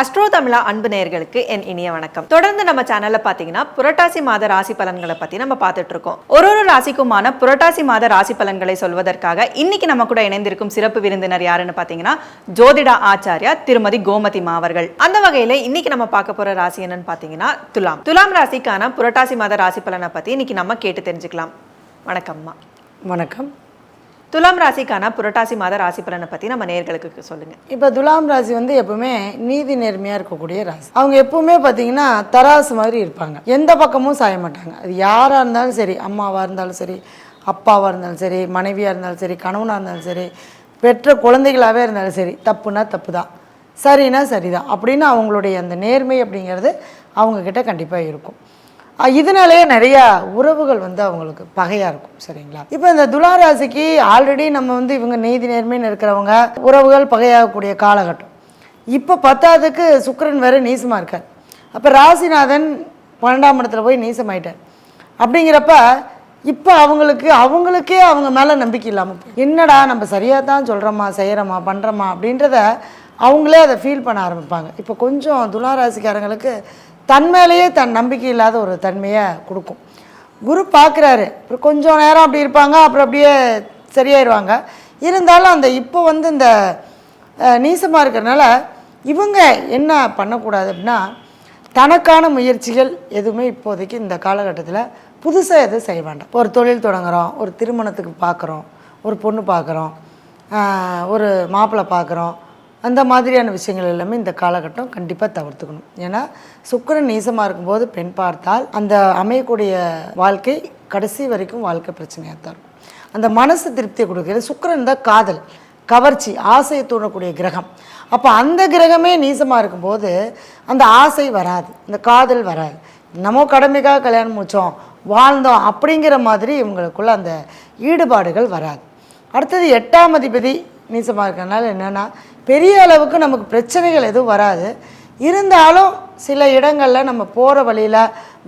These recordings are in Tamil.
அஸ்ட்ரோ தமிழா அன்பு நேயர்களுக்கு என் இனிய வணக்கம். தொடர்ந்து நம்ம சேனல்ல பாத்தீங்கன்னா புரட்டாசி மாத ராசி பலன்களை பத்தி நம்ம பார்த்துட்டு இருக்கோம். ஒரு ஒரு ராசிக்குமான புரட்டாசி மாத ராசி பலன்களை சொல்வதற்காக இன்னைக்கு நம்ம கூட இணைந்திருக்கும் சிறப்பு விருந்தினர் யாருன்னு பாத்தீங்கன்னா ஜோதிடா ஆச்சாரியா திருமதி கோமதி மாவர்கள் அந்த வகையில இன்னைக்கு நம்ம பார்க்க போற ராசி என்னன்னு பாத்தீங்கன்னா துலாம். துலாம் ராசிக்கான புரட்டாசி மாத ராசி பலனை பத்தி இன்னைக்கு நம்ம கேட்டு தெரிஞ்சுக்கலாம். வணக்கம்மா. வணக்கம். துலாம் ராசிக்கான புரட்டாசி மாத ராசி பலனை பத்தி நம்ம நேர்களுக்கு சொல்லுங்க. இப்போ துலாம் ராசி வந்து எப்பவுமே நீதி நேர்மையாக இருக்கக்கூடிய ராசி. அவங்க எப்பவுமே பார்த்தீங்கன்னா தராசு மாதிரி இருப்பாங்க. எந்த பக்கமும் சாய மாட்டாங்க. அது யாராக இருந்தாலும் சரி அம்மாவாக இருந்தாலும் சரி அப்பாவாக இருந்தாலும் சரி மனைவியாக இருந்தாலும் சரி கணவனாக இருந்தாலும் சரி பெற்ற குழந்தைகளாகவே இருந்தாலும் சரி தப்புனா தப்பு தான் சரினா சரிதான். அப்படின்னு அவங்களுடைய அந்த நேர்மை அப்படிங்கிறது அவங்கக்கிட்ட கண்டிப்பாக இருக்கும். இதனாலேயே நிறையா உறவுகள் வந்து அவங்களுக்கு பகையாக இருக்கும் சரிங்களா? இப்போ இந்த துலா ராசிக்கு ஆல்ரெடி நம்ம வந்து இவங்க நீதி நேர்மைன்னு இருக்கிறவங்க உறவுகள் பகையாகக்கூடிய காலகட்டம். இப்போ பத்தாவதுக்கு சுக்கரன் வேறு நீசமாக இருக்கார். அப்போ ராசிநாதன் பன்னெண்டாம் இடத்துல போய் நீசமாயிட்டார். அப்படிங்கிறப்ப இப்போ அவங்களுக்கு அவங்களுக்கே அவங்க மேலே நம்பிக்கை இல்லாமல் என்னடா நம்ம சரியாக தான் சொல்கிறோமா செய்கிறோமா பண்ணுறோமா அப்படின்றத அவங்களே அதை ஃபீல் பண்ண ஆரம்பிப்பாங்க. இப்போ கொஞ்சம் துலா ராசிக்காரங்களுக்கு தன் மேலேயே தன் நம்பிக்கை இல்லாத ஒரு தன்மையை கொடுக்கும். குரு பார்க்குறாரு அப்புறம் கொஞ்சம் நேரம் அப்படி இருப்பாங்க அப்புறம் அப்படியே சரியாயிருவாங்க. இருந்தாலும் அந்த இப்போ வந்து இந்த நீசமாக இருக்கிறனால இவங்க என்ன பண்ணக்கூடாது அப்படின்னா தனக்கான முயற்சிகள் எதுவுமே இப்போதைக்கு இந்த காலகட்டத்தில் புதுசாக எதுவும் செய்ய வேண்டாம். ஒரு தொழில் தொடங்குறோம் ஒரு திருமணத்துக்கு பார்க்குறோம் ஒரு பொண்ணு பார்க்குறோம் ஒரு மாப்பிள்ளை பார்க்குறோம் அந்த மாதிரியான விஷயங்கள் எல்லாமே இந்த காலகட்டம் கண்டிப்பாக தவிர்த்துக்கணும். ஏன்னா சுக்கரன் நீசமாக இருக்கும்போது பெண் பார்த்தால் அந்த அமையக்கூடிய வாழ்க்கை கடைசி வரைக்கும் வாழ்க்கை பிரச்சனையாக தான் இருக்கும். அந்த மனசு திருப்தியை கொடுக்கிறது சுக்கரன் தான் காதல் கவர்ச்சி ஆசையை தூண்டக்கூடிய கிரகம். அப்போ அந்த கிரகமே நீசமாக இருக்கும்போது அந்த ஆசை வராது அந்த காதல் வராது. நம்ம கடமைக்காக கல்யாணம் முடித்தோம் வாழ்ந்தோம் அப்படிங்கிற மாதிரி இவங்களுக்குள்ள அந்த ஈடுபாடுகள் வராது. அடுத்தது எட்டாம் அதிபதி நீசமாக இருக்கிறனால என்னென்னா பெரிய அளவுக்கு நமக்கு பிரச்சனைகள் எதுவும் வராது. இருந்தாலும் சில இடங்களில் நம்ம போகிற வழியில்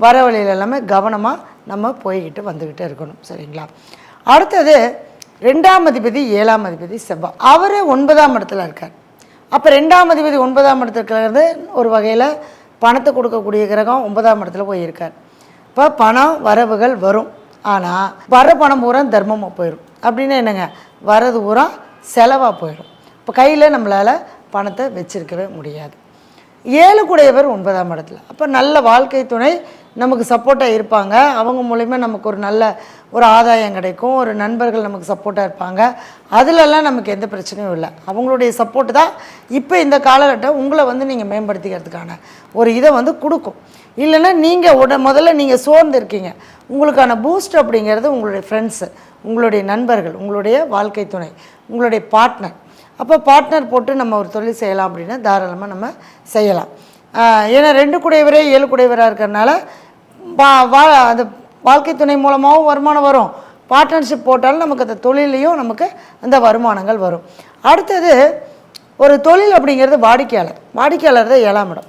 வர வழியில எல்லாமே கவனமாக நம்ம போய்கிட்டு வந்துக்கிட்டே இருக்கணும். சரிங்களா? அடுத்தது ரெண்டாம் அதிபதி ஏழாம் அதிபதி செவ்வாய் அவர் ஒன்பதாம் இடத்துல இருக்கார். அப்போ ரெண்டாம் அதிபதி ஒன்பதாம் இடத்துல இருக்கிறது ஒரு வகையில் பணத்தை கொடுக்கக்கூடிய கிரகம் ஒன்பதாம் இடத்துல போய் இருக்கார். இப்போ பணம் வரவுகள் வரும். ஆனால் வர பணம் பூரா தர்மமாக போயிடும் அப்படின்னு என்னங்க? வரது பூரா செலவாக போயிடும். இப்போ கையில் நம்மளால் பணத்தை வச்சிருக்கவே முடியாது. ஏழு கூடையவர் ஒன்பதாம் இடத்துல. அப்போ நல்ல வாழ்க்கை துணை நமக்கு சப்போர்ட்டாக இருப்பாங்க. அவங்க மூலிமா நமக்கு ஒரு நல்ல ஒரு ஆதாயம் கிடைக்கும். ஒரு நண்பர்கள் நமக்கு சப்போர்ட்டாக இருப்பாங்க. அதிலெல்லாம் நமக்கு எந்த பிரச்சனையும் இல்லை. அவங்களுடைய சப்போர்ட்டு தான் இப்போ இந்த காலகட்டம் உங்களை வந்து நீங்கள் மேம்படுத்திக்கிறதுக்கான ஒரு இதை வந்து கொடுக்கும். இல்லைன்னா நீங்கள் உட முதல்ல நீங்கள் சோர்ந்து இருக்கீங்க உங்களுக்கான பூஸ்ட் அப்படிங்கிறது உங்களுடைய ஃப்ரெண்ட்ஸு உங்களுடைய நண்பர்கள் உங்களுடைய வாழ்க்கை துணை உங்களுடைய பார்ட்னர் அப்போ பார்ட்னர் போட்டு நம்ம ஒரு தொழில் செய்யலாம் அப்படின்னா தாராளமாக நம்ம செய்யலாம். ஏன்னா ரெண்டு குடையவரே ஏழு குடையவராக இருக்கிறனால வா வா அந்த வாழ்க்கை துணை மூலமாகவும் வருமானம் வரும். பார்ட்னர்ஷிப் போட்டாலும் நமக்கு அந்த தொழிலையும் நமக்கு அந்த வருமானங்கள் வரும். அடுத்தது ஒரு தொழில் அப்படிங்கிறது வாடிக்கையாளர். வாடிக்கையாளர் தான் ஏழாம் இடம்.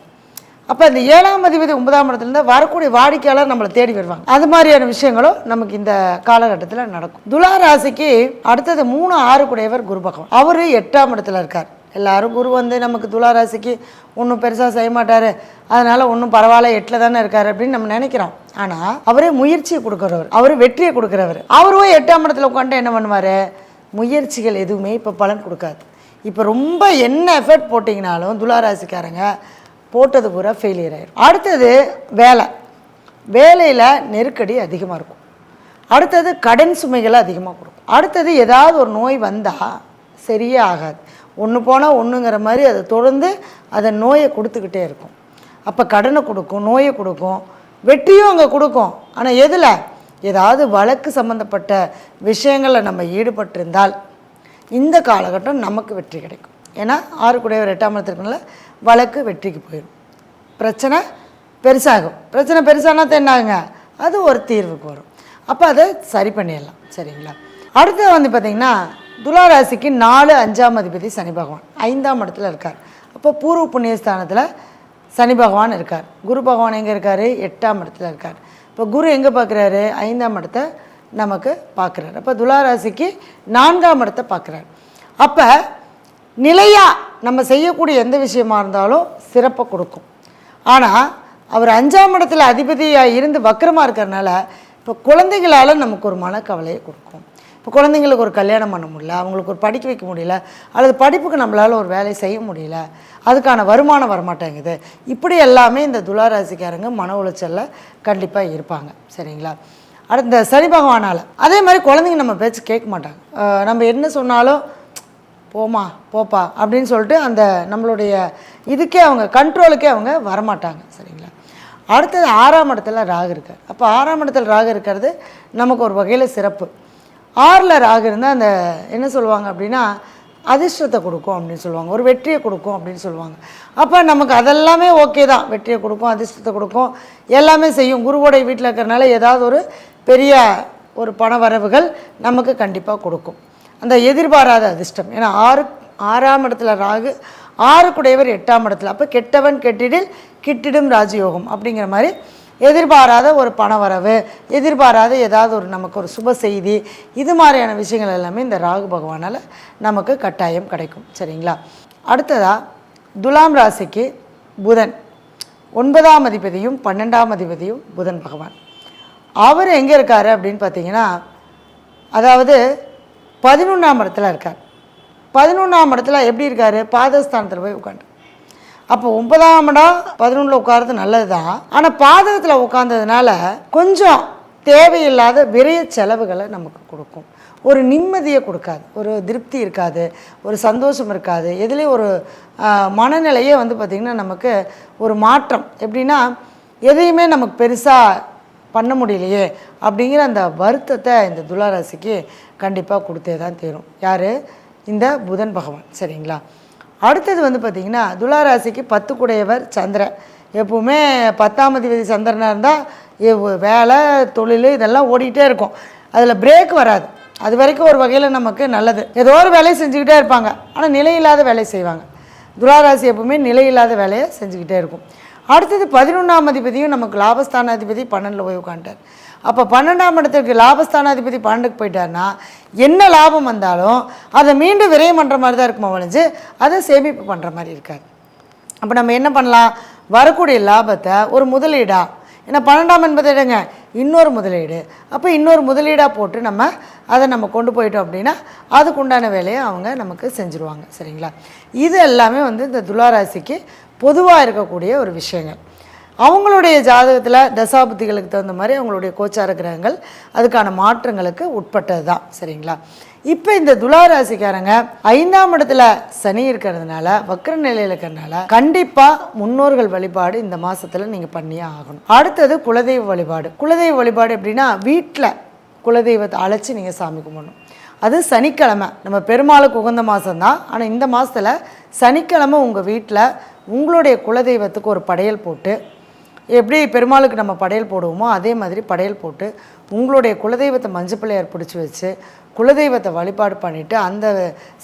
அப்போ இந்த ஏழாம் அதிபதி ஒன்பதாம் இடத்துலேருந்து வரக்கூடிய வாடிக்கையாளர் நம்மளை தேடி வருவாங்க. அது மாதிரியான விஷயங்களும் நமக்கு இந்த காலகட்டத்தில் நடக்கும். துலா ராசிக்கு அடுத்தது மூணு ஆறு கூடையவர் குரு பகவான். அவர் எட்டாம் இடத்துல இருக்கார். எல்லாரும் குரு வந்து நமக்கு துலா ராசிக்கு ஒன்றும் பெருசாக செய்ய மாட்டார். அதனால் ஒன்றும் பரவாயில்ல எட்டில் தானே இருக்கார் அப்படின்னு நம்ம நினைக்கிறோம். ஆனால் அவரே முயற்சியை கொடுக்குறவர். அவர் வெற்றியை கொடுக்குறவர். அவரும் எட்டாம் இடத்துல உட்காந்து என்ன பண்ணுவார்? முயற்சிகள் எதுவுமே இப்போ பலன் கொடுக்காது. இப்போ ரொம்ப என்ன எஃபர்ட் போட்டிங்கனாலும் துலா ராசிக்காரங்க போட்டது பூரா ஃபெயிலியர் ஆயிடும் அடுத்தது வேலை. வேலையில் நெருக்கடி அதிகமாக இருக்கும். அடுத்தது கடன் சுமைகளை அதிகமாக கொடுக்கும். அடுத்தது ஏதாவது ஒரு நோய் வந்தால் சரியே ஆகாது. ஒன்று போனால் ஒன்றுங்கிற மாதிரி அதை தொடர்ந்து அதை நோயை கொடுத்துக்கிட்டே இருக்கும். அப்போ கடனை கொடுக்கும் நோயை கொடுக்கும். வெற்றியும் அங்கே கொடுக்கும். ஆனால் எதில்? ஏதாவது வழக்கு சம்மந்தப்பட்ட விஷயங்களில் நம்ம ஈடுபட்டிருந்தால் இந்த காலகட்டம் நமக்கு வெற்றி கிடைக்கும். ஏன்னா ஆறு கூடையவர் எட்டாம் இடத்துக்குனால வழக்கு வெற்றிக்கு போயிடும் பிரச்சனை பெருசாகும். பிரச்சனை பெருசானா தான் அது ஒரு தீர்வுக்கு வரும். அப்போ அதை சரி பண்ணிடலாம். சரிங்களா? அடுத்து வந்து பார்த்திங்கன்னா துளாராசிக்கு நாலு அஞ்சாம் அதிபதி சனி பகவான். ஐந்தாம் இடத்துல இருக்கார். அப்போ பூர்வ புண்ணியஸ்தானத்தில் சனி பகவான் இருக்கார். குரு பகவான் எங்கே இருக்கார்? எட்டாம் இடத்துல இருக்கார். இப்போ குரு எங்கே பார்க்குறாரு ஐந்தாம் இடத்த நமக்கு பார்க்குறாரு அப்போ துளாராசிக்கு நான்காம் இடத்தை பார்க்குறாரு அப்போ நிலையாக நம்ம செய்யக்கூடிய எந்த விஷயமா இருந்தாலும் சிறப்பை கொடுக்கும். ஆனால் அவர் அஞ்சாம் இடத்துல அதிபதியாக இருந்து வக்கரமாக இருக்கிறனால இப்போ குழந்தைங்களால் நமக்கு ஒரு மனக்கவலையை கொடுக்கும். இப்போ குழந்தைங்களுக்கு ஒரு கல்யாணம் பண்ண முடியல அவங்களுக்கு ஒரு படிக்க வைக்க முடியல அல்லது படிப்புக்கு நம்மளால் ஒரு வேலை செய்ய முடியல அதுக்கான வருமானம் வரமாட்டேங்குது. இப்படி எல்லாமே இந்த துளாராசிக்காரங்க மன உளைச்சலில் கண்டிப்பாக இருப்பாங்க. சரிங்களா? அடுத்த சனி பகவானால். அதே மாதிரி குழந்தைங்க நம்ம பேச்சு கேட்க மாட்டாங்க. நம்ம என்ன சொன்னாலும் போமா போப்பா அப்படின்னு சொல்லிட்டு அந்த நம்மளுடைய இதுக்கே அவங்க கண்ட்ரோலுக்கே அவங்க வரமாட்டாங்க சரிங்களா? அடுத்தது ஆறாம் இடத்துல ராகு இருக்கார் அப்போ ஆறாம் இடத்துல ராகு இருக்கிறது நமக்கு ஒரு வகையில் சிறப்பு. ஆறில் ராகு இருந்தால் அந்த என்ன சொல்லுவாங்க அப்படின்னா அதிர்ஷ்டத்தை கொடுக்கும் அப்படின்னு சொல்லுவாங்க. ஒரு வெற்றியை கொடுக்கும் அப்படின்னு சொல்லுவாங்க. அப்போ நமக்கு அதெல்லாமே ஓகே தான். வெற்றியை கொடுக்கும் அதிர்ஷ்டத்தை கொடுக்கும் எல்லாமே செய்யும். குருவோடைய வீட்டில் இருக்கிறனால ஏதாவது ஒரு பெரிய ஒரு பண வரவுகள் நமக்கு கண்டிப்பாக கொடுக்கும். அந்த எதிர்பாராத அதிர்ஷ்டம். ஏன்னா ஆறு ஆறாம் இடத்துல ராகு ஆறுக்குடையவர் எட்டாம் இடத்துல. அப்போ கெட்டவன் கெட்டிடில் கிட்டிடும் ராஜயோகம் அப்படிங்கிற மாதிரி எதிர்பாராத ஒரு பணவரவு எதிர்பாராத ஏதாவது ஒரு நமக்கு ஒரு சுப செய்தி இது மாதிரியான விஷயங்கள் எல்லாமே இந்த ராகு பகவானால் நமக்கு கட்டாயம் கிடைக்கும். சரிங்களா? அடுத்ததாக துலாம் ராசிக்கு புதன். ஒன்பதாம் அதிபதியும் பன்னெண்டாம் அதிபதியும் புதன் பகவான். அவர் எங்கே இருக்கார் அப்படின்னு பார்த்தீங்கன்னா அதாவது பதினொன்றாம் இடத்துல இருக்கார். பதினொன்றாம் இடத்துல எப்படி இருக்கார்? பாதஸ்தானத்தில் போய் உட்காந்து அப்போ ஒன்பதாம் இடம் பதினொன்றில் உட்கார்றது நல்லது தான் ஆனால் பாதகத்தில் உட்காந்ததுனால கொஞ்சம் தேவையில்லாத விரைய செலவுகளை நமக்கு கொடுக்கும். ஒரு நிம்மதியை கொடுக்காது. ஒரு திருப்தி இருக்காது. ஒரு சந்தோஷம் இருக்காது. எதுலேயும் ஒரு மனநிலையே வந்து பார்த்திங்கன்னா நமக்கு ஒரு மாற்றம். எப்படின்னா எதையுமே நமக்கு பெருசாக பண்ண முடியலையே அப்படிங்கிற அந்த வருத்தத்தை இந்த துளாராசிக்கு கண்டிப்பாக கொடுத்தே தான் தீரும். யார்? இந்த புதன் பகவான். சரிங்களா? அடுத்தது வந்து பார்த்திங்கன்னா துளாராசிக்கு பத்து கூடையவர் சந்திரன். எப்பவுமே பத்தாம் அதிபதி சந்திரனாக இருந்தால் வேலை தொழில் இதெல்லாம் ஓடிக்கிட்டே இருக்கும். அதில் பிரேக் வராது. அது வரைக்கும் ஒரு வகையில் நமக்கு நல்லது. ஏதோ ஒரு வேலையை செஞ்சுக்கிட்டே இருப்பாங்க. ஆனால் நிலையில்லாத வேலையை செய்வாங்க. துளாராசி எப்பவுமே நிலையில்லாத வேலையை செஞ்சுக்கிட்டே இருக்கும். அடுத்தது பதினொன்றாம் அதிபதியும் நமக்கு லாபஸ்தான அதிபதி பன்னெண்டில் போய் உட்காந்துட்டார் அப்போ பன்னெண்டாம் இடத்திற்கு லாபஸ்தானாதிபதி பன்னெண்டுக்கு போயிட்டாருன்னா என்ன லாபம் வந்தாலும் அதை மீண்டும் விரயம் பண்ணுற மாதிரி தான் இருக்குமா ஒழிஞ்சு அதை சேமிப்பு பண்ணுற மாதிரி இருக்காது அப்போ நம்ம என்ன பண்ணலாம்? வரக்கூடிய லாபத்தை ஒரு முதலீடாக ஏன்னா பன்னெண்டாம் என்பது இடங்க இன்னொரு முதலீடு. அப்போ இன்னொரு முதலீடாக போட்டு நம்ம அதை நம்ம கொண்டு போயிட்டோம் அப்படின்னா அதுக்கு உண்டான வேலையை அவங்க நமக்கு செஞ்சுருவாங்க சரிங்களா? இது எல்லாமே வந்து இந்த துளாராசிக்கு பொதுவாக இருக்கக்கூடிய ஒரு விஷயங்கள். அவங்களுடைய ஜாதகத்தில் தசாபுத்திகளுக்கு தகுந்த மாதிரி அவங்களுடைய கோச்சார கிரகங்கள் அதுக்கான மாற்றங்களுக்கு உட்பட்டது தான் சரிங்களா? இப்போ இந்த துளாராசிக்காரங்க ஐந்தாம் இடத்துல சனி இருக்கிறதுனால வக்கர நிலையில் இருக்கிறதுனால கண்டிப்பாக முன்னோர்கள் வழிபாடு இந்த மாதத்தில் நீங்கள் பண்ணியே ஆகணும். அடுத்தது குலதெய்வ வழிபாடு. குலதெய்வ வழிபாடு எப்படின்னா வீட்டில் குலதெய்வத்தை அழைச்சி நீங்கள் சாமி கும்பிடணும். அது சனிக்கிழமை. நம்ம பெருமாளுக்கு உகந்த மாதம்தான் ஆனால் இந்த மாதத்தில் சனிக்கிழமை உங்கள் வீட்டில் உங்களுடைய குலதெய்வத்துக்கு ஒரு படையல் போட்டு எப்படி பெருமாளுக்கு நம்ம படையல் போடுவோமோ அதே மாதிரி படையல் போட்டு உங்களுடைய குலதெய்வத்தை மஞ்சள் பிள்ளையார் பிடிச்சி வச்சு குலதெய்வத்தை வழிபாடு பண்ணிவிட்டு அந்த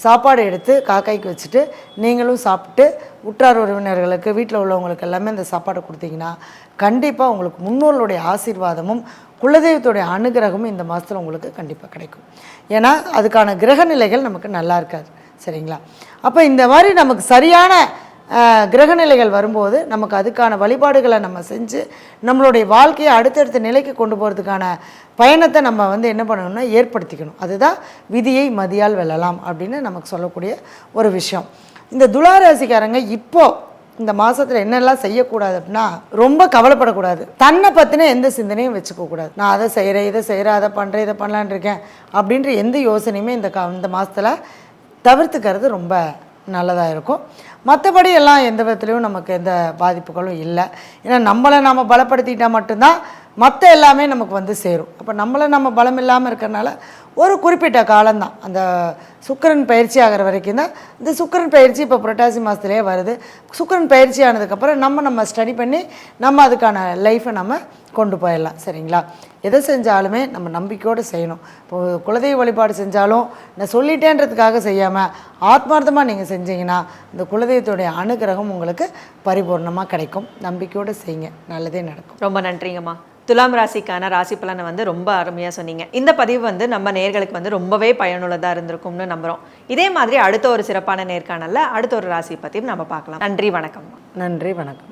சாப்பாடு எடுத்து காக்காய்க்கு வச்சுட்டு நீங்களும் சாப்பிட்டு உற்றார் உறவினர்களுக்கு வீட்டில் உள்ளவங்களுக்கு எல்லாமே அந்த சாப்பாடை கொடுத்தீங்கன்னா கண்டிப்பாக உங்களுக்கு முன்னோர்களுடைய ஆசீர்வாதமும் குலதெய்வத்துடைய அனுகிரகமும் இந்த மாதத்தில் உங்களுக்கு கண்டிப்பாக கிடைக்கும். ஏன்னா அதுக்கான கிரக நிலைகள் நமக்கு நல்லா இருக்காது. சரிங்களா? அப்போ இந்த மாதிரி நமக்கு சரியான கிரகநிலைகள் வரும்போது நமக்கு அதுக்கான வழிபாடுகளை நம்ம செஞ்சு நம்மளுடைய வாழ்க்கையை அடுத்தடுத்த நிலைக்கு கொண்டு போகிறதுக்கான பயணத்தை நம்ம வந்து என்ன பண்ணணும்னா ஏற்படுத்திக்கணும். அதுதான் விதியை மதியால் வெல்லலாம் அப்படின்னு நமக்கு சொல்லக்கூடிய ஒரு விஷயம். இந்த துளாராசிக்காரங்க இப்போது இந்த மாதத்தில் என்னெல்லாம் செய்யக்கூடாது அப்படின்னா ரொம்ப கவலைப்படக்கூடாது. தன்னை பற்றின எந்த சிந்தனையும் வச்சுக்க கூடாது. நான் அதை செய்கிறேன் இதை செய்கிறேன் அதை பண்ணுறேன் இதை பண்ணலான்னு இருக்கேன் அப்படின்ற எந்த யோசனையுமே இந்த க இந்த மாதத்தில் தவிர்த்துக்கிறது ரொம்ப நல்லதாக இருக்கும். மற்றபடி எல்லாம் எந்த விதத்துலையும் நமக்கு எந்த பாதிப்புகளும் இல்லை. ஏன்னா நம்மளை நம்ம பலப்படுத்திட்டால் மட்டும்தான் மற்ற எல்லாமே நமக்கு வந்து சேரும். அப்போ நம்மளை நம்ம பலம் இல்லாமல் இருக்கிறனால ஒரு குறிப்பிட்ட காலம்தான். அந்த சுக்கிரன் பயிற்சி ஆகிற வரைக்கும் தான் இந்த சுக்கிரன் பயிற்சி இப்போ புரட்டாசி மாதத்துலேயே வருது. சுக்கிரன் பயிற்சி ஆனதுக்கப்புறம் நம்ம நம்ம ஸ்டடி பண்ணி நம்ம அதுக்கான லைஃப்பை நம்ம கொண்டு போயிடலாம். சரிங்களா? எதை செஞ்சாலுமே நம்ம நம்பிக்கையோடு செய்யணும். இப்போது குலதெய்வ வழிபாடு செஞ்சாலும் நான் சொல்லிட்டேன்றதுக்காக செய்யாமல் ஆத்மார்த்தமாக நீங்கள் செஞ்சீங்கன்னா இந்த குலதெய்வத்துடைய அனுகிரகம் உங்களுக்கு பரிபூர்ணமாக கிடைக்கும். நம்பிக்கையோடு செய்யுங்க. நல்லதே நடக்கும். ரொம்ப நன்றிங்கம்மா. துலாம் ராசிக்கான ராசி பலனை வந்து ரொம்ப அருமையாக சொன்னீங்க. இந்த பதிவு வந்து நம்ம நேர்களுக்கு வந்து ரொம்பவே பயனுள்ளதாக இருந்திருக்கும்னு நம்புகிறோம் இதே மாதிரி அடுத்த ஒரு சிறப்பான நேர்காணலில் அடுத்த ஒரு ராசி பற்றியும் நம்ம பார்க்கலாம். நன்றி வணக்கம். நன்றி வணக்கம்.